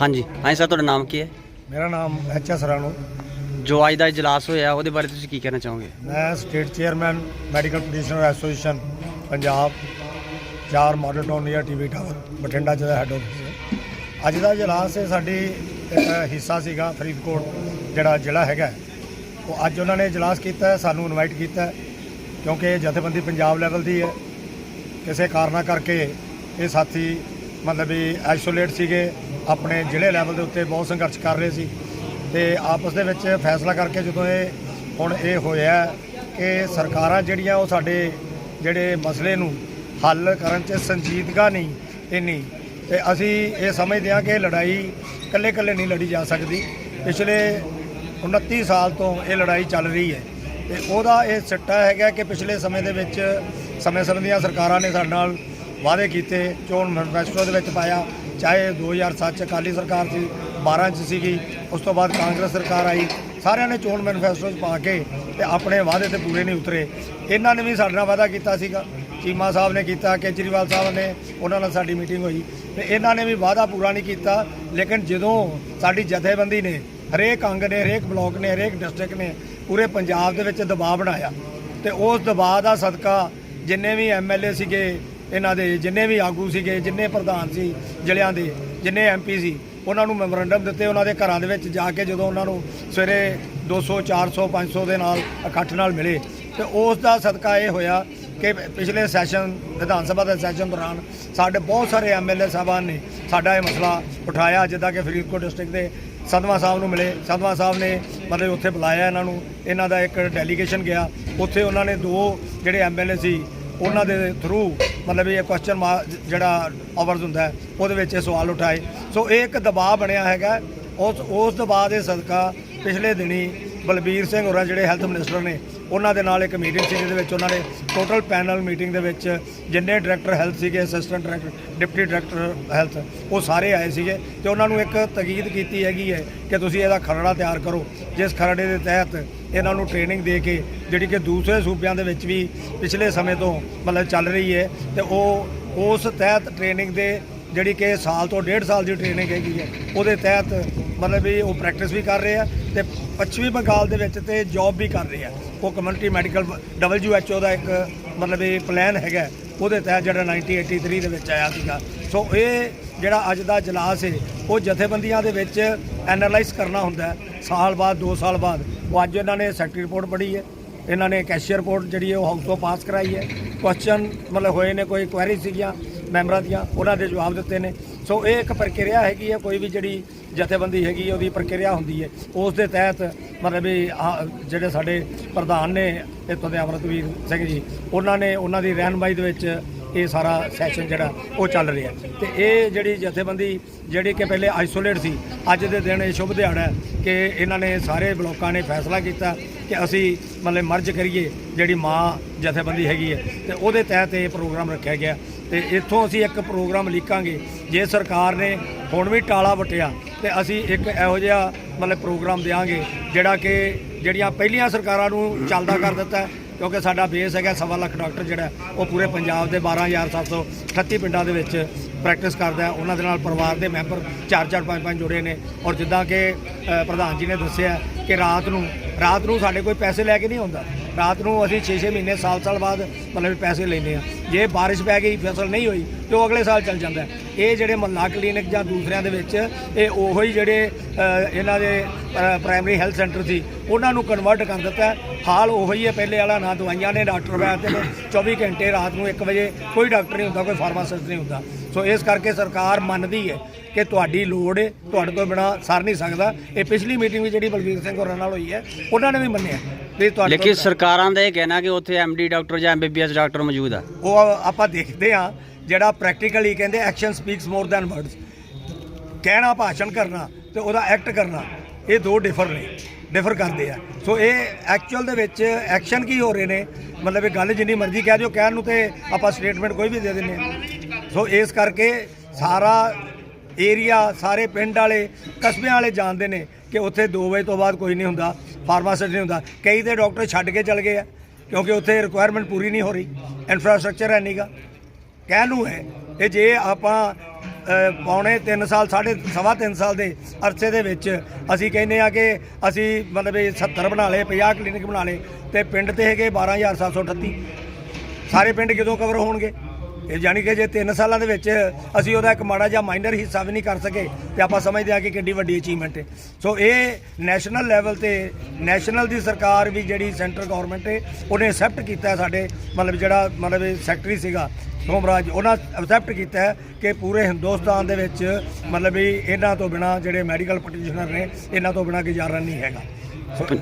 ਹਾਂਜੀ। ਹਾਂਜੀ ਸਰ ਤੁਹਾਡਾ ਨਾਮ ਕੀ ਹੈ? ਮੇਰਾ ਨਾਮ ਐਚ ਐਸ ਰਾਣੂ। ਜੋ ਅੱਜ ਦਾ ਇਜਲਾਸ ਹੋਇਆ ਉਹਦੇ ਬਾਰੇ ਤੁਸੀਂ ਕੀ ਕਹਿਣਾ ਚਾਹੋਗੇ? ਮੈਂ state chairman medical practitioner association Punjab ਚਾਰ model town near TV tower Bathinda ਚ ਹੈੱਡ ਆਫਿਸ ਹੈ। ਅੱਜ ਦਾ ਇਜਲਾਸ ਇਹ ਸਾਡੀ ਇੱਕ ਹਿੱਸਾ ਸੀਗਾ ਫਰੀਦਕੋਟ ਜਿਹੜਾ ਜ਼ਿਲ੍ਹਾ ਹੈਗਾ। ਉਹ ਅੱਜ ਉਹਨਾਂ ਨੇ ਇਜਲਾਸ ਕੀਤਾ ਸਾਨੂੰ ਇਨਵਾਈਟ ਕੀਤਾ ਕਿਉਂਕਿ ਇਹ ਜਥੇਬੰਦੀ ਪੰਜਾਬ ਲੈਵਲ ਦੀ ਹੈ। ਕਿਸੇ ਕਾਰਨਾਂ ਕਰਕੇ ਇਹ ਸਾਥੀ ਮਤਲਬ ਵੀ ਆਈਸੋਲੇਟ ਸੀਗੇ। ਆਪਣੇ ਜ਼ਿਲ੍ਹੇ ਲੈਵਲ ਦੇ ਉੱਤੇ ਬਹੁਤ ਸੰਘਰਸ਼ ਕਰ ਰਹੇ ਸੀ ਤੇ ਆਪਸ ਦੇ ਵਿੱਚ ਫੈਸਲਾ ਕਰਕੇ ਜਦੋਂ ਇਹ ਹੁਣ ਇਹ ਹੋਇਆ ਕਿ ਸਰਕਾਰਾਂ ਜਿਹੜੀਆਂ ਉਹ ਸਾਡੇ ਜਿਹੜੇ ਮਸਲੇ ਨੂੰ ਹੱਲ ਕਰਨ 'ਚ ਸੰਜੀਦਗਾ ਨਹੀਂ ਇੰਨੀ ਤੇ ਅਸੀਂ ਇਹ ਸਮਝਦੇ ਹਾਂ ਕਿ ਇਹ ਲੜਾਈ ਇਕੱਲੇ-ਇਕੱਲੇ ਨਹੀਂ ਲੜੀ ਜਾ ਸਕਦੀ। ਪਿਛਲੇ 29 ਸਾਲ ਤੋਂ ਇਹ ਲੜਾਈ ਚੱਲ ਰਹੀ ਹੈ ਤੇ ਉਹਦਾ ਇਹ ਸਿੱਟਾ ਹੈਗਾ ਕਿ ਪਿਛਲੇ ਸਮੇਂ ਦੇ ਵਿੱਚ ਸਮੇਂ-ਸਮੇਂ ਦੀਆਂ ਸਰਕਾਰਾਂ ਨੇ ਸਾਡੇ ਨਾਲ ਵਾਅਦੇ ਕੀਤੇ, ਚੋਣ ਮੈਨੀਫੈਸਟੋ ਦੇ ਵਿੱਚ ਪਾਇਆ। ਚਾਹੇ 2007 ਚ ਅਕਾਲੀ ਸਰਕਾਰ ਸੀ 12 ਚ ਸੀਗੀ, ਉਸ ਤੋਂ ਬਾਅਦ ਕਾਂਗਰਸ ਸਰਕਾਰ ਆਈ, ਸਾਰਿਆਂ ਨੇ ਚੋਣ ਮੈਨੀਫੈਸਟੋ 'ਚ ਪਾ ਕੇ ਤੇ ਆਪਣੇ ਵਾਅਦੇ ਤੇ ਪੂਰੇ ਨਹੀਂ ਉਤਰੇ। ਇਹਨਾਂ ਨੇ ਵੀ ਸਾਡੇ ਨਾਲ ਵਾਅਦਾ ਕੀਤਾ ਸੀਗਾ। ਚੀਮਾ ਸਾਹਿਬ ਨੇ ਕੀਤਾ, ਕੇਜਰੀਵਾਲ ਸਾਹਿਬ ਨੇ, ਉਹਨਾਂ ਨਾਲ ਸਾਡੀ ਮੀਟਿੰਗ ਹੋਈ। ਤੇ ਇਹਨਾਂ ਨੇ ਵੀ ਵਾਅਦਾ ਪੂਰਾ ਨਹੀਂ ਕੀਤਾ, ਲੇਕਿਨ ਜਦੋਂ ਸਾਡੀ ਜਥੇਬੰਦੀ ਨੇ, ਹਰੇਕ ਅੰਗ ਨੇ, ਹਰੇਕ ਬਲਾਕ ਨੇ, ਹਰੇਕ ਡਿਸਟ੍ਰਿਕਟ ਨੇ, ਪੂਰੇ ਪੰਜਾਬ ਦੇ ਵਿੱਚ ਦਬਾਅ ਬਣਾਇਆ। ਤੇ ਉਸ ਦਬਾਅ ਦਾ ਸਦਕਾ ਜਿੰਨੇ ਵੀ ਐਮਐਲਏ ਸੀਗੇ ਇਹਨਾਂ ਦੇ ਜਿੰਨੇ ਵੀ ਆਗੂ ਸੀਗੇ, ਜਿੰਨੇ ਪ੍ਰਧਾਨ ਸੀ ਜ਼ਿਲ੍ਹਿਆਂ ਦੇ, ਜਿੰਨੇ ਐਮਪੀ ਸੀ, ਉਹਨਾਂ ਨੂੰ ਮੈਮੋਰੰਡਮ ਦਿੱਤੇ, ਉਹਨਾਂ ਦੇ ਘਰਾਂ ਦੇ ਵਿੱਚ ਜਾ ਕੇ ਜਦੋਂ ਉਹਨਾਂ ਨੂੰ ਸਵੇਰੇ 200 400 500 ਦੇ ਨਾਲ ਇਕੱਠ ਨਾਲ ਮਿਲੇ। ਤੇ ਉਸ ਦਾ ਸਦਕਾ ਇਹ ਹੋਇਆ ਕਿ ਪਿਛਲੇ ਸੈਸ਼ਨ ਵਿਧਾਨ ਸਭਾ ਦੇ ਸੈਸ਼ਨ ਦੌਰਾਨ ਸਾਡੇ ਬਹੁਤ ਸਾਰੇ ਐਮਐਲਏ ਸਾਹਿਬਾਨ ਨੇ ਸਾਡਾ ਇਹ ਮਸਲਾ ਉਠਾਇਆ, ਜਿੱਦਾਂ ਕਿ ਫਰੀਦਕੋਟ ਡਿਸਟ੍ਰਿਕਟ ਦੇ ਸਦਮਾ ਸਾਹਿਬ ਨੂੰ ਮਿਲੇ। ਸਦਮਾ ਸਾਹਿਬ ਨੇ ਮਤਲਬ ਉੱਥੇ ਬੁਲਾਇਆ ਇਹਨਾਂ ਨੂੰ। ਇਹਨਾਂ ਦਾ ਇੱਕ ਡੈਲੀਗੇਸ਼ਨ ਗਿਆ। ਉੱਥੇ ਉਹਨਾਂ ਨੇ ਦੋ ਜਿਹੜੇ ਐਮਐਲਏ ਸੀ ਉਹਨਾਂ ਦੇ ਥਰੂ ਮਤਲਬ ਇਹ ਕੁਐਸਚਨ ਜਿਹੜਾ ਆਵਰਸ ਹੁੰਦਾ ਉਹਦੇ ਵਿੱਚ ਇਹ ਸਵਾਲ ਉਠਾਏ। ਸੋ ਇਹ ਇੱਕ ਦਬਾਅ ਬਣਿਆ ਹੈਗਾ। ਉਸ ਉਸ ਦਬਾਅ ਦੇ ਸਦਕਾ ਪਿਛਲੇ ਦਿਨੀ ਬਲਬੀਰ ਸਿੰਘ ਹੋਰਾਂ ਜਿਹੜੇ ਹੈਲਥ ਮਿਨਿਸਟਰ ਨੇ ਉਹਨਾਂ ਦੇ ਨਾਲ ਇੱਕ ਮੀਟਿੰਗ ਸੀ, ਜਿਹਦੇ ਵਿੱਚ ਉਹਨਾਂ ਨੇ ਟੋਟਲ ਪੈਨਲ ਮੀਟਿੰਗ ਦੇ ਵਿੱਚ ਜਿੰਨੇ ਡਾਇਰੈਕਟਰ ਹੈਲਥ ਸੀਗੇ assistant director deputy director health ਉਹ ਸਾਰੇ ਆਏ ਸੀਗੇ ਤੇ ਉਹਨਾਂ ਨੂੰ ਇੱਕ ਤਕੀਦ ਕੀਤੀ ਹੈਗੀ ਹੈ ਕਿ ਤੁਸੀਂ ਇਹਦਾ ਖਰੜਾ ਤਿਆਰ ਕਰੋ, ਜਿਸ ਖਰੜੇ ਦੇ ਤਹਿਤ ਇਹਨਾਂ ਨੂੰ ਟ੍ਰੇਨਿੰਗ ਦੇ ਕੇ, ਜਿਹੜੀ ਕਿ ਦੂਸਰੇ ਸੂਬਿਆਂ ਦੇ ਵਿੱਚ ਵੀ ਪਿਛਲੇ ਸਮੇਂ ਤੋਂ ਮਤਲਬ ਚੱਲ ਰਹੀ ਹੈ ਤੇ ਉਹ ਉਸ ਤਹਿਤ ਟ੍ਰੇਨਿੰਗ ਦੇ ਜਿਹੜੀ ਕਿ ਸਾਲ ਤੋਂ ਡੇਢ ਸਾਲ ਦੀ ਟ੍ਰੇਨਿੰਗ ਹੈਗੀ ਹੈ, ਉਹਦੇ ਤਹਿਤ ਮਤਲਬ ਵੀ ਉਹ ਪ੍ਰੈਕਟਿਸ ਵੀ ਕਰ ਰਹੇ ਆ ਤੇ ਪੱਛਮੀ ਬੰਗਾਲ ਦੇ ਵਿੱਚ ਤੇ ਜੌਬ ਵੀ ਕਰ ਰਹੇ ਆ। ਉਹ ਕਮਿਊਨਿਟੀ ਮੈਡੀਕਲ WHO ਦਾ ਇੱਕ ਮਤਲਬ ਇਹ ਪਲਾਨ ਹੈਗਾ, ਉਹਦੇ ਤਹਿਤ ਜਿਹੜਾ 1983 ਦੇ ਵਿੱਚ ਆਇਆ ਸੀਗਾ। ਸੋ ਇਹ ਜਿਹੜਾ ਅੱਜ ਦਾ ਜਲਾਸ ਹੈ, ਉਹ ਜਥੇਬੰਦੀਆਂ ਦੇ ਵਿੱਚ ਐਨਾਲਾਈਜ਼ ਕਰਨਾ ਹੁੰਦਾ ਸਾਲ ਬਾਅਦ 2 ਸਾਲ ਬਾਅਦ, ਉਹ ਅੱਜ ਇਹਨਾਂ ਨੇ ਸੈਕਟਰੀ ਰਿਪੋਰਟ ਪੜ੍ਹੀ ਹੈ। ਇਹਨਾਂ ਨੇ ਕੈਸ਼ੀਅਰ ਰਿਪੋਰਟ ਜਿਹੜੀ ਹੈ, ਉਹ ਹਾਊਸ ਤੋਂ ਪਾਸ ਕਰਾਈ ਹੈ। ਕੁਐਸਚਨ ਮਤਲਬ ਹੋਏ ਨੇ, ਕੋਈ ਕੁਐਰੀ ਸੀਗੀਆਂ ਮੈਂਬਰਾਂ ਦੀਆਂ, ਉਹਨਾਂ ਦੇ ਜਵਾਬ ਦਿੱਤੇ ਨੇ। ਸੋ ਇਹ ਇੱਕ ਪ੍ਰਕਿਰਿਆ ਹੈਗੀ ਹੈ ਕੋਈ ਵੀ ਜਿਹੜੀ ਜਥੇਬੰਦੀ ਹੈਗੀ ਉਹਦੀ ਪ੍ਰਕਿਰਿਆ ਹੁੰਦੀ ਹੈ। ਉਸ ਦੇ ਤਹਿਤ ਮਤਲਬ ਵੀ ਆਹ ਜਿਹੜੇ ਸਾਡੇ ਪ੍ਰਧਾਨ ਨੇ, ਇੱਥੋਂ ਦੇ ਅਮਰਤਵੀਰ ਸਿੰਘ ਜੀ, ਉਹਨਾਂ ਨੇ ਉਹਨਾਂ ਦੀ ਰਹਿਨਮਾਈ ਦੇ ਵਿੱਚ ਇਹ ਸਾਰਾ ਸੈਸ਼ਨ ਜਿਹੜਾ, ਉਹ ਚੱਲ ਰਿਹਾ। ਤੇ ਇਹ ਜਿਹੜੀ ਜਥੇਬੰਦੀ, ਜਿਹੜੀ ਕਿ ਪਹਿਲੇ ਆਈਸੋਲੇਟ ਸੀ, ਅੱਜ ਦੇ ਦਿਨ ਇਹ ਸ਼ੁਭ ਦਿਹਾੜਾ ਕਿ ਇਹਨਾਂ ਨੇ ਸਾਰੇ ਬਲੋਕਾਂ ਨੇ ਫੈਸਲਾ ਕੀਤਾ ਕਿ ਅਸੀਂ ਮਤਲਬ ਮਰਜ ਕਰੀਏ, ਜਿਹੜੀ ਮਾਂ ਜਥੇਬੰਦੀ ਹੈਗੀ ਹੈ। ਤੇ ਉਹਦੇ ਤਹਿਤ ਇਹ ਪ੍ਰੋਗਰਾਮ ਰੱਖਿਆ ਗਿਆ। ਤੇ ਇੱਥੋਂ ਅਸੀਂ ਇੱਕ ਪ੍ਰੋਗਰਾਮ ਲਿਖਾਂਗੇ ਜੇ ਸਰਕਾਰ ਨੇ ਹੁਣ ਵੀ ਟਾਲਾ ਵਟਿਆ, ਤੇ ਅਸੀਂ ਇੱਕ ਇਹੋ ਜਿਹਾ ਮਤਲਬ ਪ੍ਰੋਗਰਾਮ ਦੇਵਾਂਗੇ ਜਿਹੜਾ ਕਿ ਜਿਹੜੀਆਂ ਪਹਿਲੀਆਂ ਸਰਕਾਰਾਂ ਨੂੰ ਚੱਲਦਾ ਕਰ ਦਿੱਤਾ ਕਿਉਂਕਿ ਸਾਡਾ ਬੇਸ ਹੈਗਾ ਸਵਾ ਲੱਖ ਡਾਕਟਰ ਜਿਹੜਾ ਉਹ ਪੂਰੇ ਪੰਜਾਬ ਦੇ 12738 ਪਿੰਡਾਂ ਦੇ ਵਿੱਚ ਪ੍ਰੈਕਟਿਸ ਕਰਦਾ ਉਹਨਾਂ ਦੇ ਨਾਲ ਪਰਿਵਾਰ ਦੇ ਮੈਂਬਰ 4-4 5-5 ਜੁੜੇ ਨੇ, ਔਰ ਜਿੱਦਾਂ ਕਿ ਪ੍ਰਧਾਨ ਜੀ ਨੇ ਦੱਸਿਆ ਕਿ ਰਾਤ ਨੂੰ ਰਾਤ ਨੂੰ ਸਾਡੇ ਕੋਈ ਪੈਸੇ ਲੈ ਕੇ ਨਹੀਂ ਆਉਂਦਾ। ਰਾਤ ਨੂੰ ਅਸੀਂ 6-6 ਮਹੀਨੇ, ਸਾਲ-ਸਾਲ ਬਾਅਦ ਮਤਲਬ ਪੈਸੇ ਲੈਂਦੇ ਆ ਜੇ ਬਾਰਿਸ਼ ਪੈ ਗਈ, ਫਸਲ ਨਹੀਂ ਹੋਈ, ਤੇ ਉਹ ਅਗਲੇ ਸਾਲ ਚੱਲ ਜਾਂਦਾ ਇਹ ਜਿਹੜੇ ਮਹੱਲਾ ਕਲੀਨਿਕ ਜਾਂ ਦੂਸਰਿਆਂ ਦੇ ਵਿੱਚ, ਇਹ ਉਹੋ ਹੀ ਜਿਹੜੇ ਇਹਨਾਂ ਦੇ ਪ੍ਰਾਇਮਰੀ ਹੈਲਥ ਸੈਂਟਰ ਸੀ, ਉਹਨਾਂ ਨੂੰ ਕਨਵਰਟ ਕਰ ਦਿੱਤਾ ਹਾਲ ਉਹੋ ਹੀ ਹੈ, ਪਹਿਲੇ ਵਾਲਾ ਨਾ ਦਵਾਈਆਂ ਨੇ, ਡਾਕਟਰ ਬੈਠਦੇ ਨੇ 24 ਘੰਟੇ ਰਾਤ ਨੂੰ 1 ਵਜੇ ਕੋਈ ਡਾਕਟਰ ਨਹੀਂ ਹੁੰਦਾ, ਕੋਈ ਫਾਰਮਾਸਿਸਟ ਨਹੀਂ ਹੁੰਦਾ। ਸੋ ਇਸ ਕਰਕੇ ਸਰਕਾਰ ਮੰਨਦੀ ਹੈ ਕਿ ਤੁਹਾਡੀ ਲੋੜ ਹੈ ਤੁਹਾਡੇ ਤੋਂ ਬਿਨਾ ਸਰ ਨਹੀਂ ਸਕਦਾ। ਇਹ ਪਿਛਲੀ ਮੀਟਿੰਗ ਵੀ ਜਿਹੜੀ ਬਲਵੀਰ ਸਿੰਘ ਹੋਰਾਂ ਨਾਲ ਹੋਈ ਹੈ ਉਹਨਾਂ ਨੇ ਵੀ ਮੰਨਿਆ ਵੀ ਤੁਹਾਡੇ ਲੇਕਿਨ ਸਰਕਾਰਾਂ ਦਾ ਇਹ ਕਹਿਣਾ ਕਿ ਉੱਥੇ ਐਮਡੀ ਡਾਕਟਰ ਜਾਂ ਐਮਬੀਬੀਐਸ ਡਾਕਟਰ ਮੌਜੂਦ ਆ। ਉਹ ਆਪਾਂ ਦੇਖਦੇ ਆ ਜਿਹੜਾ ਪ੍ਰੈਕਟੀਕਲੀ ਕਹਿੰਦੇ action speaks more than words ਕਹਿਣਾ ਭਾਸ਼ਣ ਕਰਨਾ ਤੇ ਉਹਦਾ ਐਕਟ ਕਰਨਾ ਇਹ ਦੋ ਡਿਫਰ ਨੇ ਡਿਫਰ ਕਰਦੇ ਆ। ਸੋ ਇਹ ਐਕਚੁਅਲ ਦੇ ਵਿੱਚ ਐਕਸ਼ਨ ਕੀ ਹੋ ਰਹੇ ਨੇ? ਮਤਲਬ ਇਹ ਗੱਲ ਜਿੰਨੀ ਮਰਜ਼ੀ ਕਹਿ ਦਿਓ ਕਹਿਣ ਨੂੰ ਤੇ ਆਪਾਂ ਸਟੇਟਮੈਂਟ ਕੋਈ ਵੀ ਦੇ ਦਿੰਨੇ ਸੋ ਇਸ ਕਰਕੇ ਸਾਰਾ ਏਰੀਆ ਸਾਰੇ ਪਿੰਡ ਵਾਲੇ ਕਸਬਿਆਂ ਵਾਲੇ ਜਾਣਦੇ ਨੇ ਕਿ ਉੱਥੇ 2 ਵਜੇ ਤੋਂ ਬਾਅਦ ਕੋਈ ਨਹੀਂ ਹੁੰਦਾ ਫਾਰਮਾਸਿਸਟ ਨਹੀਂ ਹੁੰਦਾ। ਕਈ ਤੇ ਡਾਕਟਰ ਛੱਡ ਕੇ ਚਲ ਗਏ ਆ ਕਿਉਂਕਿ ਉੱਥੇ ਰਿਕੁਆਇਰਮੈਂਟ ਪੂਰੀ ਨਹੀਂ ਹੋ ਰਹੀ ਇਨਫਰਾਸਟ੍ਰਕਚਰ ਹੈ ਨਹੀਂਗਾ ਕਹਿ ਨੂੰ ਹੈ ਕਿ ਜੇ ਆਪਾਂ ਅ, ਪੌਣੇ 3 ਸਾਲ ਸਾਢੇ ਸਵਾ 3 ਸਾਲ ਦੇ ਅਰਸੇ ਦੇ ਵਿੱਚ ਅਸੀਂ ਕਹਿੰਦੇ ਆ ਕਿ ਅਸੀਂ ਮਤਲਬ ਇਹ 70 ਬਣਾ ਲਏ 50 ਕਲੀਨਿਕ ਬਣਾ ਲਏ ਤੇ ਪਿੰਡ ਤੇ ਹੈਗੇ 12738 ਸਾਰੇ ਪਿੰਡ ਕਿਦੋਂ ਕਵਰ ਹੋਣਗੇ? ਇਹ ਜਾਣੀ ਕਿ ਜੇ 3 ਸਾਲਾਂ ਦੇ ਵਿੱਚ ਅਸੀਂ ਉਹਦਾ ਇੱਕ ਮਾੜਾ ਜਿਹਾ ਮਾਈਨਰ ਹਿੱਸਾ ਵੀ ਨਹੀਂ ਕਰ ਸਕੇ ਤੇ ਆਪਾਂ ਸਮਝਦੇ ਆ ਕਿ ਕਿੰਨੀ ਵੱਡੀ ਅਚੀਵਮੈਂਟ ਹੈ। ਸੋ ਇਹ ਨੈਸ਼ਨਲ ਲੈਵਲ ਤੇ ਨੈਸ਼ਨਲ ਦੀ ਸਰਕਾਰ ਵੀ ਜਿਹੜੀ ਸੈਂਟਰ ਗਵਰਨਮੈਂਟ ਹੈ ਉਹਨੇ ਐਕਸੈਪਟ ਕੀਤਾ ਸਾਡੇ ਮਤਲਬ ਜਿਹੜਾ ਮਤਲਬ ਸੈਕਟਰੀ ਸੀਗਾ ਸੋਮਰਾਜ ਉਹਨਾਂ ਐਕਸੈਪਟ ਕੀਤਾ ਹੈ ਕਿ ਪੂਰੇ ਹਿੰਦੁਸਤਾਨ ਦੇ ਵਿੱਚ ਮਤਲਬ ਵੀ ਇਹਨਾਂ ਤੋਂ ਬਿਨਾ ਜਿਹੜੇ ਮੈਡੀਕਲ ਪ੍ਰੈਕਟੀਸ਼ਨਰ ਨੇ ਇਹਨਾਂ ਤੋਂ ਬਿਨਾ ਗੁਜ਼ਾਰਾ ਨਹੀਂ ਹੈਗਾ।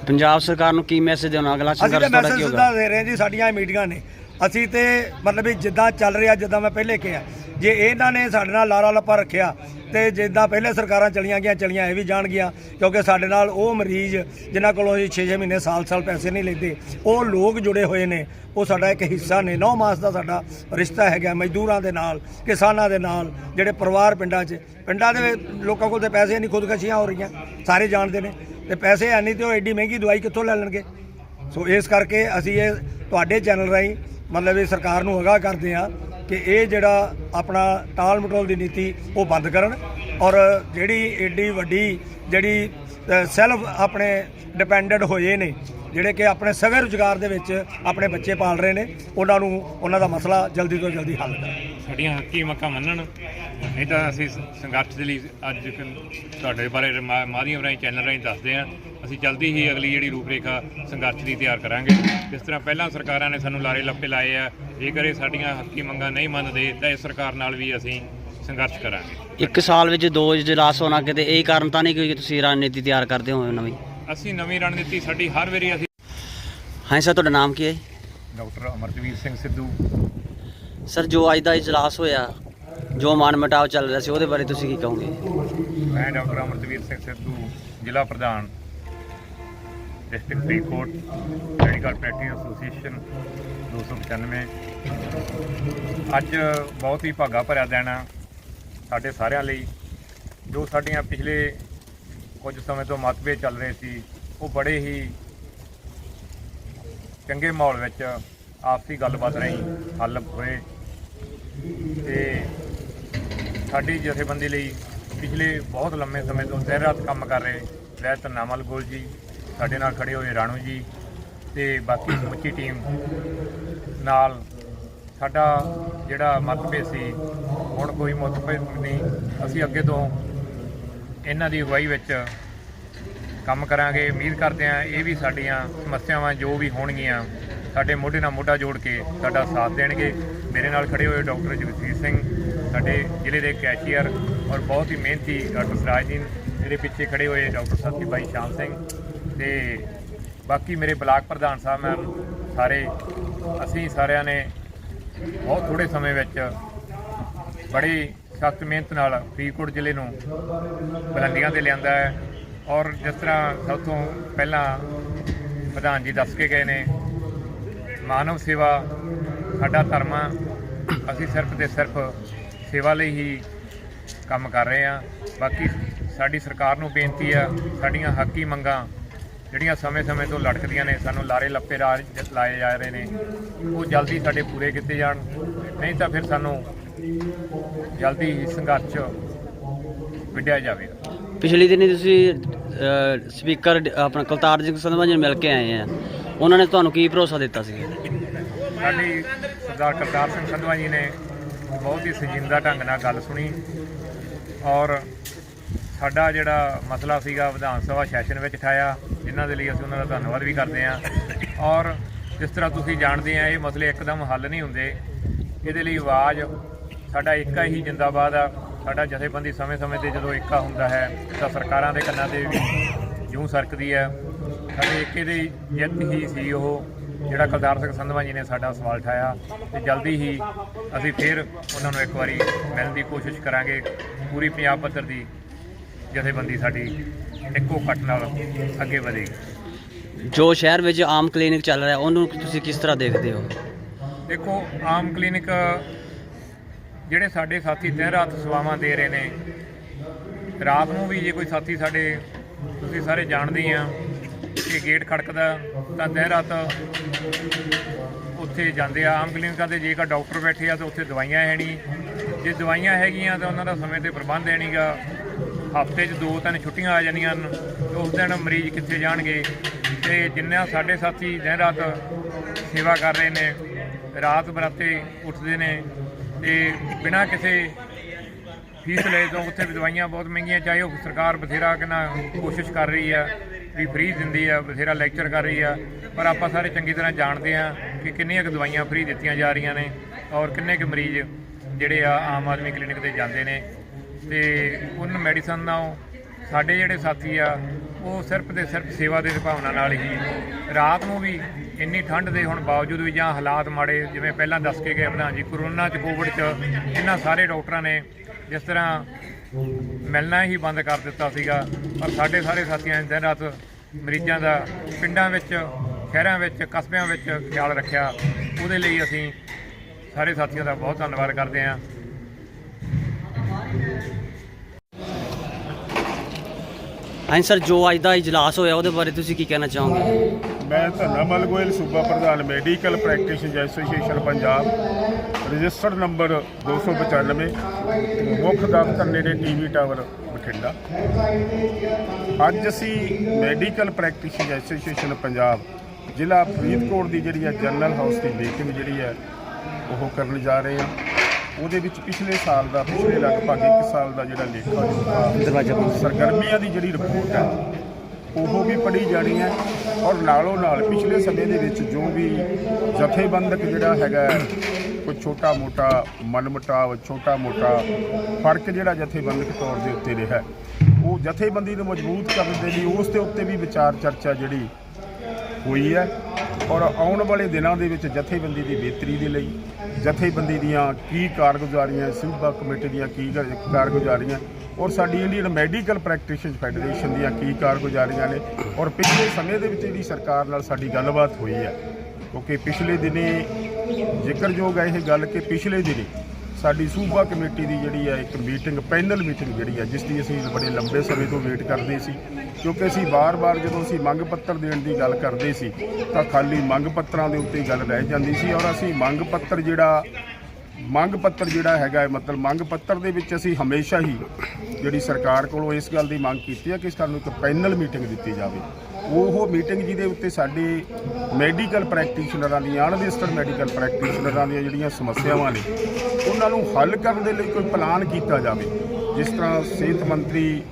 ਪੰਜਾਬ ਸਰਕਾਰ ਨੂੰ ਕੀ ਮੈਸੇਜ ਦੇਣਾ? ਅਗਲਾ ਅਸੀਂ ਸੰਘਰਸ਼ ਤੁਹਾਡਾ ਮੈਸੇਜ ਕੀ ਹੋਗਾ ਦੇ ਰਹੇ ਹਾਂ ਜੀ ਸਾਡੀਆਂ ਮੀਟਿੰਗਾਂ ਨੇ। ਅਸੀਂ ਤੇ ਮਤਲਬ ਵੀ ਜਿੱਦਾਂ ਚੱਲ ਰਿਹਾ, ਜਿੱਦਾਂ ਮੈਂ ਪਹਿਲੇ ਕਿਹਾ, ਜੇ ਇਹਨਾਂ ਨੇ ਸਾਡੇ ਨਾਲ ਲਾਰਾ ਲੱਪਾ ਰੱਖਿਆ ਤੇ ਜਿੱਦਾਂ ਪਹਿਲੇ ਸਰਕਾਰਾਂ ਚਲੀਆਂ ਗਈਆਂ, ਚਲੀਆਂ ਇਹ ਵੀ ਜਾਣਗੀਆਂ, ਕਿਉਂਕਿ ਸਾਡੇ ਨਾਲ ਉਹ ਮਰੀਜ਼ ਜਿਨ੍ਹਾਂ ਕੋਲੋਂ ਅਸੀਂ 6-6 ਮਹੀਨੇ ਸਾਲ-ਸਾਲ ਪੈਸੇ ਨਹੀਂ ਲੈਂਦੇ, ਉਹ ਲੋਕ ਜੁੜੇ ਹੋਏ ਨੇ, ਉਹ ਸਾਡਾ ਇੱਕ ਹਿੱਸਾ ਨੇ। 9 ਮਾਸ ਦਾ ਸਾਡਾ ਰਿਸ਼ਤਾ ਹੈਗਾ ਮਜ਼ਦੂਰਾਂ ਦੇ ਨਾਲ, ਕਿਸਾਨਾਂ ਦੇ ਨਾਲ, ਜਿਹੜੇ ਪਰਿਵਾਰ ਪਿੰਡਾਂ 'ਚ, ਪਿੰਡਾਂ ਦੇ ਲੋਕਾਂ ਕੋਲ ਤੇ ਪੈਸੇ ਨਹੀਂ, ਖੁਦਕਸ਼ੀਆਂ ਹੋ ਰਹੀਆਂ, ਸਾਰੇ ਜਾਣਦੇ ਨੇ, ਤੇ ਪੈਸੇ ਹੈ ਨਹੀਂ ਤੇ ਉਹ ਐਡੀ ਮਹਿੰਗੀ ਦਵਾਈ ਕਿੱਥੋਂ ਲੈ ਲੈਣਗੇ? ਸੋ ਇਸ ਕਰਕੇ ਅਸੀਂ ਇਹ ਤੁਹਾਡੇ ਚੈਨਲ ਰਾਹੀਂ ਮਤਲਬ ਇਹ ਸਰਕਾਰ ਨੂੰ ਅਗਾਹ ਕਰਦੇ ਆ ਕਿ ਇਹ ਜਿਹੜਾ ਆਪਣਾ ਟਾਲ ਮਟੋਲ ਦੀ ਨੀਤੀ ਉਹ ਬੰਦ ਕਰਨ ਔਰ ਜਿਹੜੀ ਏਡੀ ਵੱਡੀ ਜਿਹੜੀ ਸੈਲਫ ਆਪਣੇ ਡਿਪੈਂਡੈਂਟ ਹੋਏ ਨੇ, ਜਿਹੜੇ ਕਿ ਆਪਣੇ ਸਵੈ ਰੁਜ਼ਗਾਰ ਦੇ ਵਿੱਚ ਆਪਣੇ ਬੱਚੇ ਪਾਲ ਰਹੇ ਨੇ, ਉਹਨਾਂ ਨੂੰ ਉਹਨਾਂ ਦਾ ਮਸਲਾ ਜਲਦੀ ਤੋਂ ਜਲਦੀ ਹੱਲ ਕਰਨ। ਸਾਡੀਆਂ ਹੱਕੀ ਮੱਕਾਂ ਮੰਨਣ? ਨਹੀਂ ਤਾਂ ਅਸੀਂ ਸੰਘਰਸ਼ ਦੇ ਲਈ ਅੱਜ ਇੱਕ ਤੁਹਾਡੇ ਬਾਰੇ ਮਾਧਿਅਮ ਰਾਹੀਂ ਚੈਨਲ ਰਾਹੀਂ ਦੱਸਦੇ ਹਾਂ। ਅਸੀਂ ਜਲਦੀ ਹੀ ਅਗਲੀ ਜਿਹੜੀ ਰੂਪਰੇਖਾ ਸੰਘਰਸ਼ ਦੀ ਤਿਆਰ ਕਰਾਂਗੇ। ਜਿਸ ਤਰ੍ਹਾਂ ਪਹਿਲਾਂ ਸਰਕਾਰਾਂ ਨੇ ਸਾਨੂੰ ਲਾਰੇ ਲੱਪੇ ਲਾਏ ਆ ਜੇਕਰ ਇਹ ਸਾਡੀਆਂ ਹੱਕੀ ਮੰਗਾਂ ਨਹੀਂ ਮੰਨਦੇ ਤਾਂ ਇਸ ਸਰਕਾਰ ਨਾਲ ਵੀ ਅਸੀਂ ਸੰਘਰਸ਼ ਕਰਾਂਗੇ। ਇੱਕ ਸਾਲ ਵਿੱਚ ਦੋ ਇਜਲਾਸ ਹੋਣਾ ਕਿਤੇ ਇਹ ਕਾਰਨ ਤਾਂ ਨਹੀਂ ਕਿ ਤੁਸੀਂ ਰਣਨੀਤੀ ਤਿਆਰ ਕਰਦੇ ਹੋ ਨਵੀਂ? ਅਸੀਂ ਨਵੀਂ ਰਣਨੀਤੀ ਸਾਡੀ ਹਰ ਵਾਰੀ ਅਸੀਂ ਹਾਂ ਸਰ ਤੁਹਾਡਾ ਨਾਮ ਕੀ ਹੈ ਡਾਕਟਰ ਅਮਰਜੀਤ ਸਿੰਘ ਸਿੱਧੂ। ਸਰ, ਜੋ ਅੱਜ ਦਾ ਇਜਲਾਸ ਹੋਇਆ, ਜੋ ਮਨ ਮਟਾਵ ਚੱਲ ਰਿਹਾ ਸੀ, ਉਹਦੇ ਬਾਰੇ ਤੁਸੀਂ ਕੀ ਕਹੋਗੇ? ਮੈਂ ਡਾਕਟਰ ਅਮਰਜੀਤ ਸਿੰਘ ਸਿੱਧੂ, ਜ਼ਿਲ੍ਹਾ ਪ੍ਰਧਾਨ, district Faridkot medical practice association 295 ਅੱਜ ਬਹੁਤ ਹੀ ਭਾਗਾ ਭਰਿਆ ਦਿਨ ਆ ਸਾਡੇ ਸਾਰਿਆਂ ਲਈ, ਜੋ ਸਾਡੀਆਂ ਪਿਛਲੇ ਕੁਝ ਸਮੇਂ ਤੋਂ ਮਤਭੇਦ ਚੱਲ ਰਹੇ ਸੀ, ਉਹ ਬੜੇ ਹੀ ਚੰਗੇ ਮਾਹੌਲ ਵਿੱਚ ਆਪਸੀ ਗੱਲਬਾਤ ਰਹੀ ਹੱਲ ਹੋਏ। ਤੇ ਸਾਡੀ ਜਥੇਬੰਦੀ ਲਈ ਪਿਛਲੇ ਬਹੁਤ ਲੰਮੇ ਸਮੇਂ ਤੋਂ ਦਿਨ ਰਾਤ ਕੰਮ ਕਰ ਰਹੇ ਵੈਦ ਨਾਮਲ ਗੋਲ ਜੀ, ਸਾਡੇ ਨਾਲ ਖੜੇ ਹੋਏ ਰਾਣੂ ਜੀ ਤੇ ਬਾਕੀ ਸਮੁੱਚੀ ਟੀਮ ਨਾਲ ਸਾਡਾ ਜਿਹੜਾ ਮਤਭੇਦ ਸੀ, ਹੁਣ ਕੋਈ ਮਤਭੇਦ ਨਹੀਂ, ਅਸੀਂ ਅੱਗੇ ਤੋਂ ਇਹਨਾਂ ਦੀ ਅਗਵਾਈ ਵਿੱਚ ਕੰਮ ਕਰਾਂਗੇ, ਉਮੀਦ ਕਰਦੇ ਹਾਂ ਇਹ ਵੀ ਸਾਡੀਆਂ ਸਮੱਸਿਆਵਾਂ ਜੋ ਵੀ ਹੋਣਗੀਆਂ, ਸਾਡੇ ਮੋਢੇ ਨਾਲ ਮੋਢਾ ਜੋੜ ਕੇ ਸਾਡਾ ਸਾਥ ਦੇਣਗੇ। ਮੇਰੇ ਨਾਲ ਖੜੇ ਹੋਏ ਡਾਕਟਰ ਜਗਸੀਰ ਸਿੰਘ, ਸਾਡੇ ਜ਼ਿਲ੍ਹੇ ਦੇ ਕੈਸ਼ੀਅਰ ਔਰ ਬਹੁਤ ਹੀ ਮਿਹਨਤੀ ਡਾਕਟਰ ਸਰਾਜਦੀਨ ਮੇਰੇ ਪਿੱਛੇ ਖੜੇ ਹੋਏ ਡਾਕਟਰ ਸਾਥੀ ਬਾਈ ਸ਼ਾਮ ਸਿੰਘ ਤੇ ਬਾਕੀ ਮੇਰੇ ਬਲਾਕ ਪ੍ਰਧਾਨ ਸਾਹਿਬ ਮੈਮ, ਸਾਰੇ, ਅਸੀਂ ਸਾਰਿਆਂ ਨੇ ਬਹੁਤ ਥੋੜੇ ਸਮੇਂ ਵਿੱਚ ਬੜੀ ਸਖਤ ਮਿਹਨਤ ਨਾਲ ਫਰੀਦਕੋਟ ਜ਼ਿਲ੍ਹੇ ਨੂੰ ਬੁਲੰਦੀਆਂ ਤੇ ਲਿਆਂਦਾ ਹੈ ਔਰ ਜਿਸ ਤਰ੍ਹਾਂ ਸਭ ਤੋਂ ਪਹਿਲਾਂ ਪ੍ਰਧਾਨ ਜੀ ਦੱਸ ਕੇ ਗਏ ਨੇ, ਮਾਨਵ ਸੇਵਾ ਸਾਡਾ ਧਰਮ ਆ, ਅਸੀਂ ਸਿਰਫ ਤੇ ਸਿਰਫ ਸੇਵਾ ਲਈ ਹੀ ਕੰਮ ਕਰ ਰਹੇ ਆ। ਬਾਕੀ ਸਾਡੀ ਸਰਕਾਰ ਨੂੰ ਬੇਨਤੀ ਆ, ਸਾਡੀਆਂ ਹੱਕੀ ਮੰਗਾਂ ਜਿਹੜੀਆਂ ਸਮੇਂ-ਸਮੇਂ ਤੋਂ ਲਟਕਦੀਆਂ ਨੇ, ਸਾਨੂੰ ਲਾਰੇ ਲੱਪੇ ਰਾਜ ਲਾਏ ਜਾ ਰਹੇ ਨੇ, ਉਹ ਜਲਦੀ ਸਾਡੇ ਪੂਰੇ ਕੀਤੇ ਜਾਣ। ਨਹੀਂ ਤਾਂ ਫਿਰ ਸਾਨੂੰ ਜਲਦੀ ਹੀ ਸੰਘਰਸ਼ 'ਚ ਵਿੱਢਿਆ ਜਾਵੇਗਾ। ਪਿਛਲੇ ਦਿਨੀ ਤੁਸੀਂ ਸਪੀਕਰ ਆਪਣਾ ਕੁਲਤਾਰ ਸਿੰਘ ਸੰਧਵਾ ਜੀ ਮਿਲ ਕੇ ਆਏ ਆ। ਉਹਨਾਂ ਨੇ ਤੁਹਾਨੂੰ ਕੀ ਭਰੋਸਾ ਦਿੱਤਾ ਸੀ? ਸਾਡੀ ਸਰਦਾਰ ਕਰਤਾਰ ਸਿੰਘ ਸੰਧਵਾ ਜੀ ਨੇ ਬਹੁਤ ਹੀ ਸੰਜੀਦਾ ਢੰਗ ਨਾਲ ਗੱਲ ਸੁਣੀ ਔਰ ਸਾਡਾ ਜਿਹੜਾ ਮਸਲਾ ਸੀਗਾ ਵਿਧਾਨ ਸਭਾ ਸੈਸ਼ਨ ਵਿੱਚ ਠਾਇਆ, ਜਿਨ੍ਹਾਂ ਦੇ ਲਈ ਅਸੀਂ ਉਹਨਾਂ ਦਾ ਧੰਨਵਾਦ ਵੀ ਕਰਦੇ ਹਾਂ। ਔਰ ਜਿਸ ਤਰ੍ਹਾਂ ਤੁਸੀਂ ਜਾਣਦੇ ਆ, ਇਹ ਮਸਲੇ ਇੱਕਦਮ ਹੱਲ ਨਹੀਂ ਹੁੰਦੇ। ਇਹਦੇ ਲਈ ਆਵਾਜ਼ ਸਾਡਾ ਇੱਕਾ ਹੀ ਜਿੰਦਾਬਾਦ ਆ। ਸਾਡਾ ਜਥੇਬੰਦੀ ਸਮੇਂ-ਸਮੇਂ ਤੇ ਜਦੋਂ ਇੱਕਾ ਹੁੰਦਾ ਹੈ, ਤਾਂ ਸਰਕਾਰਾਂ ਦੇ ਕੰਨਾਂ ਤੇ ਵੀ ਜੂੰ ਸਰਕਦੀ ਹੈ। ਸਾਡੇ ਏਕੇ ਦੀ ਜਿੱਤ ਹੀ ਸੀ ਉਹ। ਜਿਹੜਾ ਕੁਲਤਾਰ ਸਿੰਘ ਸੰਧਵਾ ਜੀ ਨੇ ਸਾਡਾ ਸਵਾਲ ਉਠਾਇਆ ਤੇ ਜਲਦੀ ਹੀ ਅਸੀਂ ਫਿਰ ਉਹਨਾਂ ਨੂੰ ਇੱਕ ਵਾਰੀ ਮਿਲਣ ਦੀ ਕੋਸ਼ਿਸ਼ ਕਰਾਂਗੇ। ਪੂਰੀ ਪੰਜਾਬ ਪੱਧਰ ਦੀ ਜਥੇਬੰਦੀ ਸਾਡੀ ਇੱਕੋ ਕੱਟ ਨਾਲ ਅੱਗੇ ਵਧੇਗੀ। ਜੋ ਸ਼ਹਿਰ ਵਿੱਚ ਆਮ ਕਲੀਨਿਕ ਚੱਲ ਰਿਹਾ ਉਹਨੂੰ ਤੁਸੀਂ ਕਿਸ ਤਰ੍ਹਾਂ ਦੇਖਦੇ ਹੋ? ਦੇਖੋ ਆਮ ਕਲੀਨਿਕ ਜਿਹੜੇ ਸਾਡੇ ਸਾਥੀ ਦਿਨ ਰਾਤ ਸੇਵਾਵਾਂ ਦੇ ਰਹੇ ਨੇ ਰਾਤ ਨੂੰ ਵੀ ਜੇ ਕੋਈ ਸਾਥੀ ਸਾਡੇ ਤੁਸੀਂ ਸਾਰੇ ਜਾਣਦੇ ਆ ਕਿ ਗੇਟ ਖੜਕਦਾ, ਤਾਂ ਦਿਨ ਰਾਤ ਉੱਥੇ ਜਾਂਦੇ ਆ। ਆਮ ਕਲੀਨਿਕਾਂ ਤੇ ਜੇਕਰ ਡਾਕਟਰ ਬੈਠੇ ਆ, ਤਾਂ ਉੱਥੇ ਦਵਾਈਆਂ ਹੈ ਨਹੀਂ। ਜੇ ਦਵਾਈਆਂ ਹੈਗੀਆਂ, ਤਾਂ ਉਹਨਾਂ ਦਾ ਸਮੇਂ ਤੇ ਪ੍ਰਬੰਧ ਹੈ ਨਹੀਂਗਾ। ਹਫ਼ਤੇ 'ਚ ਦੋ, ਤਿੰਨ ਛੁੱਟੀਆਂ ਆ ਜਾਂਦੀਆਂ ਹਨ। ਉਸ ਦਿਨ ਮਰੀਜ਼ ਕਿੱਥੇ ਜਾਣਗੇ? ਤੇ ਜਿੰਨਾ ਸਾਡੇ ਸਾਥੀ ਦਿਨ ਰਾਤ ਸੇਵਾ ਕਰ ਰਹੇ ਨੇ, ਰਾਤ ਬਰਾਤੇ ਉੱਠਦੇ ਨੇ, ਤੇ ਬਿਨਾਂ ਕਿਸੇ ਫੀਸ ਲਏ ਤੋਂ ਉੱਥੇ ਦਵਾਈਆਂ ਬਹੁਤ ਮਹਿੰਗੀਆਂ, ਚਾਹੇ ਉਹ ਸਰਕਾਰ ਬਥੇਰਾ ਕਿੰਨਾ ਕੋਸ਼ਿਸ਼ ਕਰ ਰਹੀ ਆ। ਵੀ ਫ੍ਰੀ ਦਿੰਦੀ ਆ, ਬਥੇਰਾ ਲੈਕਚਰ ਕਰ ਰਹੀ ਆ, ਪਰ ਆਪਾਂ ਸਾਰੇ ਚੰਗੀ ਤਰ੍ਹਾਂ ਜਾਣਦੇ ਆ ਕਿ ਕਿੰਨੀਆਂ ਕੁ ਦਵਾਈਆਂ ਫ੍ਰੀ ਦਿੱਤੀਆਂ ਜਾ ਰਹੀਆਂ ਨੇ ਔਰ ਕਿੰਨੇ ਕੁ ਮਰੀਜ਼ ਜਿਹੜੇ ਆ ਆਮ ਆਦਮੀ ਕਲੀਨਿਕ ਤੇ ਜਾਂਦੇ ਨੇ। ਤੇ ਉਹਨਾਂ ਮੈਡੀਸਨ ਨਾਲ ਸਾਡੇ ਜਿਹੜੇ ਸਾਥੀ ਆ, ਉਹ ਸਿਰਫ ਤੇ ਸਿਰਫ ਸੇਵਾ ਦੇ ਭਾਵਨਾ ਨਾਲ ਹੀ ਰਾਤ ਨੂੰ ਵੀ ਇੰਨੀ ਠੰਡ ਦੇ ਹੁਣ ਬਾਵਜੂਦ ਵੀ ਜਾਂ ਹਾਲਾਤ ਮਾੜੇ, ਜਿਵੇਂ ਪਹਿਲਾਂ ਦੱਸ ਕੇ ਗਏ, ਪ੍ਰਧਾਨ ਜੀ ਕਰੋਨਾ ਚ ਕੋਵਿਡ ਚ ਇਹਨਾਂ ਸਾਰੇ ਡਾਕਟਰਾਂ ਨੇ ਜਿਸ ਤਰ੍ਹਾਂ ਮਿਲਣਾ ਹੀ ਬੰਦ ਕਰ ਦਿੱਤਾ ਸੀਗਾ। ਪਰ ਸਾਡੇ ਸਾਰੇ ਸਾਥੀਆਂ ਨੇ ਦਿਨ ਰਾਤ ਮਰੀਜ਼ਾਂ ਦਾ ਪਿੰਡਾਂ ਵਿੱਚ ਸ਼ਹਿਰਾਂ ਵਿੱਚ ਕਸਬਿਆਂ ਵਿੱਚ ਖਿਆਲ ਰੱਖਿਆ। ਉਹਦੇ ਲਈ ਅਸੀਂ ਸਾਰੇ ਸਾਥੀਆਂ ਦਾ ਬਹੁਤ ਧੰਨਵਾਦ ਕਰਦੇ ਹਾਂ। ਹਾਂਜੀ ਸਰ ਜੋ ਅੱਜ ਦਾ ਇਜਲਾਸ ਹੋਇਆ ਉਹਦੇ ਬਾਰੇ ਤੁਸੀਂ ਕੀ ਕਹਿਣਾ ਚਾਹੋਗੇ? ਮੈਂ ਧੰਨਾਮਲ ਗੋਇਲ ਸੂਬਾ ਪ੍ਰਧਾਨ medical practitioner association Punjab. Registered number 295 ਮੁੱਖ ਦਫ਼ਤਰ ਨੇੜੇ ਟੀਵੀ ਟਾਵਰ ਬਠਿੰਡਾ। ਅੱਜ ਅਸੀਂ ਮੈਡੀਕਲ ਪ੍ਰੈਕਟੀਸ਼ਨਰ ਐਸੋਸੀਏਸ਼ਨ ਪੰਜਾਬ ਜ਼ਿਲ੍ਹਾ ਫਰੀਦਕੋਟ ਦੀ ਜਿਹੜੀ ਹੈ ਜਨਰਲ ਹਾਊਸ ਦੀ ਮੀਟਿੰਗ ਜਿਹੜੀ ਹੈ ਉਹ ਕਰਨ ਜਾ ਰਹੇ ਹਾਂ। ਉਹਦੇ ਵਿੱਚ ਪਿਛਲੇ ਸਾਲ ਦਾ ਪਿਛਲੇ ਲਗਭਗ 1 ਸਾਲ ਦਾ ਜਿਹੜਾ ਲੇਖਾ ਦਰਵਾਜ਼ਾ ਸਰਗਰਮੀਆਂ ਦੀ ਜਿਹੜੀ ਰਿਪੋਰਟ ਹੈ ਉਹ ਵੀ ਪੜ੍ਹੀ ਜਾਣੀ ਹੈ ਔਰ ਨਾਲੋਂ ਨਾਲ ਪਿਛਲੇ ਸਮੇਂ ਦੇ ਵਿੱਚ ਜੋ ਵੀ ਜਥੇਬੰਦਕ ਜਿਹੜਾ ਹੈਗਾ ਕੋਈ ਛੋਟਾ ਮੋਟਾ ਮਨਮਟਾਵ, ਛੋਟਾ ਮੋਟਾ ਫ਼ਰਕ ਜਿਹੜਾ ਜਥੇਬੰਦਕ ਤੌਰ ਦੇ ਉੱਤੇ ਰਿਹਾ। ਉਹ ਜਥੇਬੰਦੀ ਨੂੰ ਮਜ਼ਬੂਤ ਕਰਨ ਦੇ ਲਈ ਉਸ ਦੇ ਉੱਤੇ ਵੀ ਵਿਚਾਰ ਚਰਚਾ ਜਿਹੜੀ ਹੋਈ ਹੈ ਔਰ ਆਉਣ ਵਾਲੇ ਦਿਨਾਂ ਦੇ ਵਿੱਚ ਜਥੇਬੰਦੀ ਦੀ ਬਿਹਤਰੀ ਦੇ ਲਈ ਜਥੇਬੰਦੀ ਦੀਆਂ ਕੀ ਕਾਰਗੁਜ਼ਾਰੀਆਂ, ਸੂਬਾ ਕਮੇਟੀ ਦੀਆਂ ਕੀ ਕਾਰਗੁਜ਼ਾਰੀਆਂ ਔਰ ਸਾਡੀ ਇੰਡੀਅਨ ਮੈਡੀਕਲ ਪ੍ਰੈਕਟੀਸ਼ਨਰ ਫੈਡਰੇਸ਼ਨ ਦੀਆਂ ਕੀ ਕਾਰਗੁਜ਼ਾਰੀਆਂ ਨੇ ਔਰ ਪਿਛਲੇ ਸਮੇਂ ਦੇ ਵਿੱਚ ਜਿਹੜੀ ਸਰਕਾਰ ਨਾਲ ਸਾਡੀ ਗੱਲਬਾਤ ਹੋਈ ਹੈ। ਕਿਉਂਕਿ ਪਿਛਲੇ ਦਿਨੇ ਜ਼ਿਕਰਯੋਗ ਹੈ ਇਹ ਗੱਲ ਕਿ ਪਿਛਲੇ ਦਿਨੀ ਸਾਡੀ ਸੂਬਾ ਕਮੇਟੀ ਦੀ ਜਿਹੜੀ ਹੈ ਇੱਕ ਮੀਟਿੰਗ, ਪੈਨਲ ਮੀਟਿੰਗ ਜਿਹੜੀ ਹੈ, ਜਿਸ ਦੀ ਅਸੀਂ ਬੜੇ ਲੰਬੇ ਸਮੇਂ ਤੋਂ ਵੇਟ ਕਰਦੇ ਸੀ, ਕਿਉਂਕਿ ਅਸੀਂ ਬਾਰ-ਬਾਰ ਜਦੋਂ ਅਸੀਂ ਮੰਗ ਪੱਤਰ ਦੇਣ ਦੀ ਗੱਲ ਕਰਦੇ ਸੀ, ਤਾਂ ਖਾਲੀ ਮੰਗ ਪੱਤਰਾਂ ਦੇ ਉੱਤੇ ਗੱਲ ਰਹਿ ਜਾਂਦੀ ਸੀ ਔਰ ਅਸੀਂ ਮੰਗ ਪੱਤਰ ਜਿਹੜਾ, ਮੰਗ ਪੱਤਰ ਜਿਹੜਾ ਹੈਗਾ ਮਤਲਬ ਮੰਗ ਪੱਤਰ ਦੇ ਵਿੱਚ ਅਸੀਂ ਹਮੇਸ਼ਾ ਹੀ ਜਿਹੜੀ ਸਰਕਾਰ ਕੋਲੋਂ ਇਸ ਗੱਲ ਦੀ ਮੰਗ ਕੀਤੀ ਹੈ ਕਿ ਸਾਨੂੰ ਇੱਕ ਪੈਨਲ ਮੀਟਿੰਗ ਦਿੱਤੀ ਜਾਵੇ। ਉਹ ਮੀਟਿੰਗ ਜਿਹਦੇ ਉੱਤੇ ਸਾਡੇ ਮੈਡੀਕਲ ਪ੍ਰੈਕਟੀਸ਼ਨਰਾਂ ਦੀਆਂ ਅਨਰਜਿਸਟਰਡ ਮੈਡੀਕਲ ਪ੍ਰੈਕਟੀਸ਼ਨਰਾਂ ਦੀਆਂ ਜਿਹੜੀਆਂ ਸਮੱਸਿਆਵਾਂ ਨੇ, ਉਹਨਾਂ ਨੂੰ ਹੱਲ ਕਰਨ ਦੇ ਲਈ ਕੋਈ ਪਲਾਨ ਕੀਤਾ ਜਾਵੇ। ਜਿਸ ਤਰ੍ਹਾਂ ਸਿਹਤ ਮੰਤਰੀ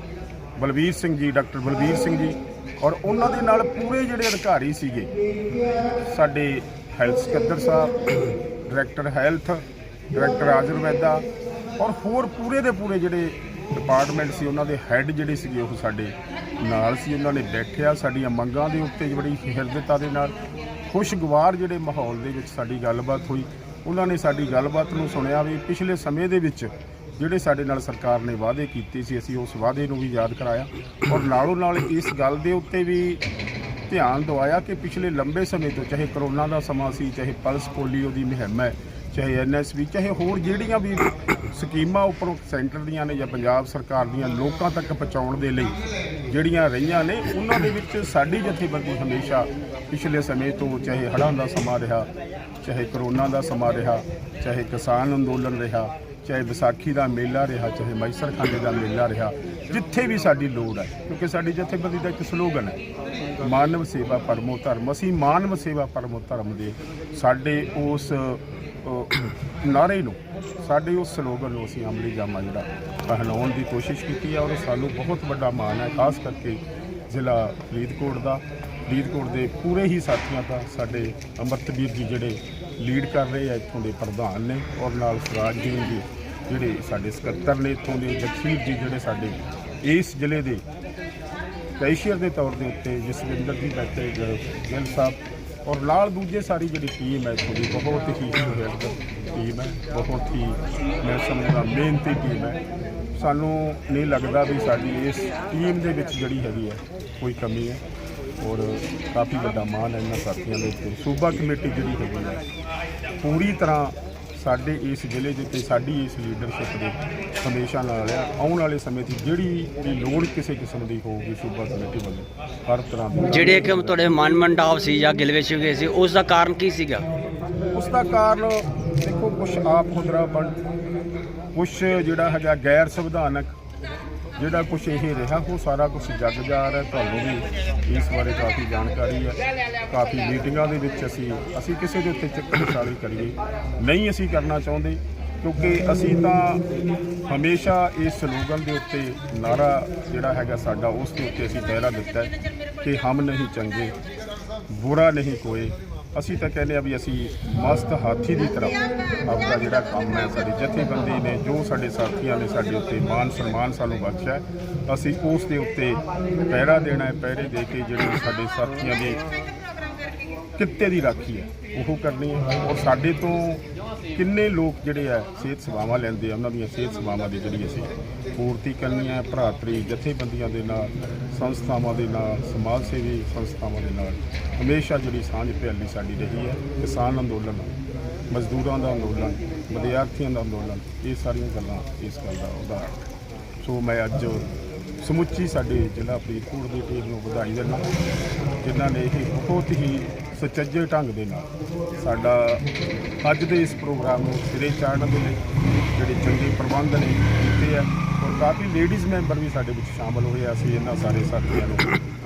ਬਲਬੀਰ ਸਿੰਘ ਜੀ, ਡਾਕਟਰ ਬਲਬੀਰ ਸਿੰਘ ਜੀ, ਔਰ ਉਹਨਾਂ ਦੇ ਨਾਲ ਪੂਰੇ ਜਿਹੜੇ ਅਧਿਕਾਰੀ ਸੀਗੇ, ਸਾਡੇ ਹੈਲਥ ਸਕੱਤਰ ਸਾਹਿਬ ਡਾਇਰੈਕਟਰ ਹੈਲਥ ਡਾਇਰੈਕਟਰ ਆਯੁਰਵੈਦਾ, ਔਰ ਹੋਰ ਪੂਰੇ ਦੇ ਪੂਰੇ ਜਿਹੜੇ ਡਿਪਾਰਟਮੈਂਟ ਸੀ, ਉਹਨਾਂ ਦੇ ਹੈੱਡ ਜਿਹੜੇ ਸੀਗੇ ਉਹ ਸਾਡੇ ਨਾਲ ਸੀ, ਉਹਨਾਂ ਨੇ ਬੈਠਿਆ ਸਾਡੀਆਂ ਮੰਗਾਂ ਦੇ ਉੱਤੇ ਜਿਹੜੀ ਹਿਰਦਤਾ ਦੇ ਨਾਲ, ਖੁਸ਼ਗਵਾਰ ਜਿਹੜੇ ਮਾਹੌਲ ਦੇ ਵਿੱਚ ਸਾਡੀ ਗੱਲਬਾਤ ਹੋਈ। ਉਹਨਾਂ ਨੇ ਸਾਡੀ ਗੱਲਬਾਤ ਨੂੰ ਸੁਣਿਆ ਵੀ ਪਿਛਲੇ ਸਮੇਂ ਦੇ ਵਿੱਚ ਜਿਹੜੇ ਸਾਡੇ ਨਾਲ ਸਰਕਾਰ ਨੇ ਵਾਅਦੇ ਕੀਤੇ ਸੀ, ਅਸੀਂ ਉਸ ਵਾਅਦੇ ਨੂੰ ਵੀ ਯਾਦ ਕਰਾਇਆ। ਔਰ ਨਾਲੋਂ ਨਾਲ ਇਸ ਗੱਲ ਦੇ ਉੱਤੇ ਵੀ ਧਿਆਨ ਦਵਾਇਆ ਕਿ ਪਿਛਲੇ ਲੰਬੇ ਸਮੇਂ ਤੋਂ ਚਾਹੇ ਕਰੋਨਾ ਦਾ ਸਮਾਂ ਸੀ, ਚਾਹੇ ਪਲਸ ਪੋਲੀਓ ਦੀ ਮੁਹਿੰਮ ਹੈ, ਚਾਹੇ ਐਨਐਸਵੀ ਚਾਹੇ ਹੋਰ ਜਿਹੜੀਆਂ ਵੀ ਸਕੀਮਾਂ ਉੱਪਰੋਂ ਸੈਂਟਰ ਦੀਆਂ ਨੇ ਜਾਂ ਪੰਜਾਬ ਸਰਕਾਰ ਦੀਆਂ ਲੋਕਾਂ ਤੱਕ ਪਹੁੰਚਾਉਣ ਦੇ ਲਈ ਜਿਹੜੀਆਂ ਰਹੀਆਂ ਨੇ, ਉਹਨਾਂ ਦੇ ਵਿੱਚ ਸਾਡੀ ਜਥੇਬੰਦੀ ਹਮੇਸ਼ਾ ਪਿਛਲੇ ਸਮੇਂ ਤੋਂ ਚਾਹੇ ਹੜ੍ਹਾਂ ਦਾ ਸਮਾਂ ਰਿਹਾ, ਚਾਹੇ ਕਰੋਨਾ ਦਾ ਸਮਾਂ ਰਿਹਾ, ਚਾਹੇ ਕਿਸਾਨ ਅੰਦੋਲਨ ਰਿਹਾ, ਚਾਹੇ ਵਿਸਾਖੀ ਦਾ ਮੇਲਾ ਰਿਹਾ, ਚਾਹੇ ਮੈਸਰਖਾਨੇ ਦਾ ਮੇਲਾ ਰਿਹਾ, ਜਿੱਥੇ ਵੀ ਸਾਡੀ ਲੋੜ ਹੈ, ਕਿਉਂਕਿ ਸਾਡੀ ਜਥੇਬੰਦੀ ਦਾ ਇੱਕ ਸਲੋਗਨ ਹੈ, ਮਾਨਵ ਸੇਵਾ ਪਰਮੋ ਧਰਮ, ਅਸੀਂ ਮਾਨਵ ਸੇਵਾ ਪਰਮੋ ਧਰਮ ਦੇ ਸਾਡੇ ਉਸ ਨਾਰੇ ਨੂੰ। ਸਾਡੇ ਉਸ ਸਲੋਗਨ ਨੂੰ ਅਸੀਂ ਅਮਲੀ ਜਾਮਾ ਜਿਹੜਾ ਪਹਿਨਾਉਣ ਦੀ ਕੋਸ਼ਿਸ਼ ਕੀਤੀ ਹੈ ਔਰ ਸਾਨੂੰ ਬਹੁਤ ਵੱਡਾ ਮਾਣ ਹੈ, ਖਾਸ ਕਰਕੇ ਜ਼ਿਲ੍ਹਾ ਫਰੀਦਕੋਟ ਦਾ। ਫਰੀਦਕੋਟ ਦੇ ਪੂਰੇ ਹੀ ਸਾਥੀਆਂ ਦਾ ਸਾਡੇ ਅੰਮ੍ਰਿਤਵੀਰ ਜੀ ਜਿਹੜੇ ਲੀਡ ਕਰ ਰਹੇ ਆ, ਇੱਥੋਂ ਦੇ ਪ੍ਰਧਾਨ ਨੇ ਔਰ ਨਾਲ ਸਰਾਜਦੀਨ ਜੀ ਵੀ ਜਿਹੜੇ ਸਾਡੇ ਸਕੱਤਰ ਨੇ ਇੱਥੋਂ ਦੇ, ਜਗਸੀਰ ਜੀ ਜਿਹੜੇ ਸਾਡੇ ਇਸ ਜ਼ਿਲ੍ਹੇ ਦੇ ਕੈਸ਼ੀਅਰ ਦੇ ਤੌਰ ਦੇ ਉੱਤੇ ਜਸਵਿੰਦਰ ਜੀ ਬੈਠੇ ਗਿੱਲ ਸਾਹਿਬ ਔਰ ਨਾਲ ਦੂਜੇ ਸਾਰੀ ਜਿਹੜੀ ਟੀਮ ਹੈ, ਤੁਹਾਡੀ ਬਹੁਤ ਹੀ ਸੁਹਿਰਦ ਟੀਮ ਹੈ, ਬਹੁਤ ਹੀ ਮੈਂ ਸਮਝਦਾ ਮਿਹਨਤੀ ਟੀਮ ਹੈ। ਸਾਨੂੰ ਨਹੀਂ ਲੱਗਦਾ ਵੀ ਸਾਡੀ ਇਸ ਟੀਮ ਦੇ ਵਿੱਚ ਜਿਹੜੀ ਹੈਗੀ ਹੈ, ਕੋਈ ਕਮੀ ਹੈ। ਔਰ ਕਾਫੀ ਵੱਡਾ ਮਾਣ ਹੈ ਇਹਨਾਂ ਸਾਥੀਆਂ ਦੇ ਉੱਤੇ। ਸੂਬਾ ਕਮੇਟੀ ਜਿਹੜੀ ਹੈਗੀ ਹੈ, ਪੂਰੀ ਤਰ੍ਹਾਂ ਸਾਡੇ ਇਸ ਜ਼ਿਲ੍ਹੇ ਦੇ ਤੇ ਸਾਡੀ ਇਸ ਲੀਡਰਸ਼ਿਪ ਦੇ ਹਮੇਸ਼ਾ ਨਾਲ ਆਉਣ ਵਾਲੇ ਸਮੇਂ 'ਚ ਜਿਹੜੀ ਵੀ ਲੋੜ ਕਿਸੇ ਕਿਸਮ ਦੀ ਹੋਊਗੀ ਸੂਬਾ ਕਮੇਟੀ ਵੱਲੋਂ ਹਰ ਤਰ੍ਹਾਂ ਦੀ ਜਿਹੜੇ ਕਿ ਤੁਹਾਡੇ ਮਨ ਮੰਡਾਵ ਸੀ ਜਾਂ ਗਿਲਵੇ ਸ਼ਿਵਗੇ ਸੀ ਉਸ ਦਾ ਕਾਰਨ ਕੀ ਸੀਗਾ? ਉਸ ਦਾ ਕਾਰਨ ਦੇਖੋ ਕੁਝ ਆਪ ਖੁਦਰਾਪਣ ਕੁਝ ਜਿਹੜਾ ਹੈਗਾ ਗੈਰ ਸੰਵਿਧਾਨਕ ਜਿਹੜਾ ਕੁਝ ਇਹ ਰਿਹਾ, ਉਹ ਸਾਰਾ ਕੁਝ ਜੱਗ ਜਾ ਰਿਹਾ। ਤੁਹਾਨੂੰ ਵੀ ਇਸ ਬਾਰੇ ਕਾਫੀ ਜਾਣਕਾਰੀ ਹੈ। ਕਾਫੀ ਮੀਟਿੰਗਾਂ ਦੇ ਵਿੱਚ ਅਸੀਂ ਅਸੀਂ ਕਿਸੇ ਦੇ ਉੱਤੇ ਚੱਕਰਸ਼ਾਲੀ ਕਰੀਏ। ਨਹੀਂ ਅਸੀਂ ਕਰਨਾ ਚਾਹੁੰਦੇ, ਕਿਉਂਕਿ ਅਸੀਂ ਤਾਂ ਹਮੇਸ਼ਾ ਇਸ ਸਲੋਗਨ ਦੇ ਉੱਤੇ ਨਾਰਾ ਜਿਹੜਾ ਹੈਗਾ ਸਾਡਾ, ਉਸ ਦੇ ਉੱਤੇ ਅਸੀਂ ਪਹਿਰਾ ਦਿੱਤਾ ਕਿ ਹਮ ਨਹੀਂ ਚੰਗੇ, ਬੁਰਾ ਨਹੀਂ ਕੋਏ ਅਸੀਂ ਤਾਂ ਕਹਿੰਦੇ ਆ ਵੀ ਅਸੀਂ ਮਸਤ ਹਾਥੀ ਦੀ ਤਰ੍ਹਾਂ ਆਪਦਾ ਜਿਹੜਾ ਕੰਮ ਹੈ, ਸਾਡੀ ਜਥੇਬੰਦੀ ਨੇ ਜੋ ਸਾਡੇ ਸਾਥੀਆਂ ਨੇ ਸਾਡੇ ਉੱਤੇ ਮਾਨ ਸਨਮਾਨ ਸਾਨੂੰ ਬਖਸ਼ਿਆ ਅਸੀਂ ਉਸ ਦੇ ਉੱਤੇ ਪਹਿਰਾ ਦੇਣਾ ਹੈ, ਪਹਿਰੇ ਦੇ ਕੇ ਜਿਹੜੇ ਸਾਡੇ ਸਾਥੀਆਂ ਦੀ ਕਿੱਤੇ ਦੀ ਰਾਖੀ ਹੈ। ਉਹ ਕਰਨੀ ਹੈ। ਔਰ ਸਾਡੇ ਤੋਂ ਕਿੰਨੇ ਲੋਕ ਜਿਹੜੇ ਆ ਸਿਹਤ ਸੇਵਾਵਾਂ ਲੈਂਦੇ ਆ, ਉਹਨਾਂ ਦੀਆਂ ਸਿਹਤ ਸੇਵਾਵਾਂ ਦੀ ਜਿਹੜੀ ਅਸੀਂ ਪੂਰਤੀ ਕਰਨੀ ਹੈ ਭਰਾਤਰੀ ਜਥੇਬੰਦੀਆਂ ਦੇ ਨਾਲ, ਸੰਸਥਾਵਾਂ ਦੇ ਨਾਲ, ਸਮਾਜ ਸੇਵੀ ਸੰਸਥਾਵਾਂ ਦੇ ਨਾਲ। ਹਮੇਸ਼ਾ ਜਿਹੜੀ ਸਾਂਝ ਪਿਆਲੀ ਸਾਡੀ ਰਹੀ ਹੈ, ਕਿਸਾਨ ਅੰਦੋਲਨ, ਮਜ਼ਦੂਰਾਂ ਦਾ ਅੰਦੋਲਨ, ਵਿਦਿਆਰਥੀਆਂ ਦਾ ਅੰਦੋਲਨ, ਇਹ ਸਾਰੀਆਂ ਗੱਲਾਂ ਇਸ ਗੱਲ ਦਾ ਉਦਾਹਰਨ ਹੈ। ਸੋ ਮੈਂ ਅੱਜ ਸਮੁੱਚੀ ਸਾਡੇ ਜ਼ਿਲ੍ਹਾ ਫਰੀਦਕੋਟ ਦੀ ਟੀਮ ਨੂੰ ਵਧਾਈ ਦਿੰਦਾ ਜਿਨ੍ਹਾਂ ਨੇ ਇਹ ਬਹੁਤ ਹੀ ਸੁਚੱਜੇ ਢੰਗ ਦੇ ਨਾਲ ਸਾਡਾ ਅੱਜ ਦੇ ਇਸ ਪ੍ਰੋਗਰਾਮ ਨੂੰ ਸਿਰੇ ਚਾੜਨ ਦੇ ਲਈ ਜਿਹੜੇ ਚੰਗੇ ਪ੍ਰਬੰਧ ਨੇ ਕੀਤੇ ਆ ਔਰ ਕਾਫੀ ਲੇਡੀਜ਼ ਮੈਂਬਰ ਵੀ ਸਾਡੇ ਵਿੱਚ ਸ਼ਾਮਲ ਹੋਏ ਆ। ਅਸੀਂ ਇਹਨਾਂ ਸਾਰੇ ਸਾਥੀਆਂ ਨੂੰ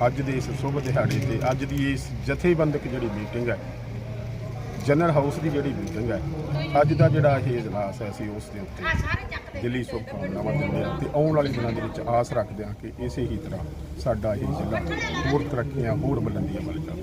ਅੱਜ ਦੇ ਇਸ ਸ਼ੁਭ ਦਿਹਾੜੇ ਤੇ ਅੱਜ ਦੀ ਇਸ ਜਥੇਬੰਦਕ ਜਿਹੜੀ ਮੀਟਿੰਗ ਹੈ ਜਨਰਲ ਹਾਊਸ ਦੀ ਜਿਹੜੀ ਮੀਟਿੰਗ ਹੈ ਅੱਜ ਦਾ ਜਿਹੜਾ ਇਹ ਇਜਲਾਸ ਹੈ ਅਸੀਂ ਉਸ ਦੇ ਉੱਤੇ ਦਿੱਲੀ ਸ਼ੁਭਕਾਮਨਾਵਾਂ ਦਿੰਦੇ ਹਾਂ ਤੇ ਆਉਣ ਵਾਲੇ ਦਿਨਾਂ ਦੇ ਵਿੱਚ ਆਸ ਰੱਖਦੇ ਹਾਂ ਕਿ ਇਸੇ ਹੀ ਤਰ੍ਹਾਂ ਸਾਡਾ ਇਹ ਜ਼ਿਲ੍ਹਾ ਹੋਰ ਤਰੱਕੀਆਂ ਹੋਰ ਬੁਲੰਦੀਆਂ ਵੱਲ ਜਾਵੇ।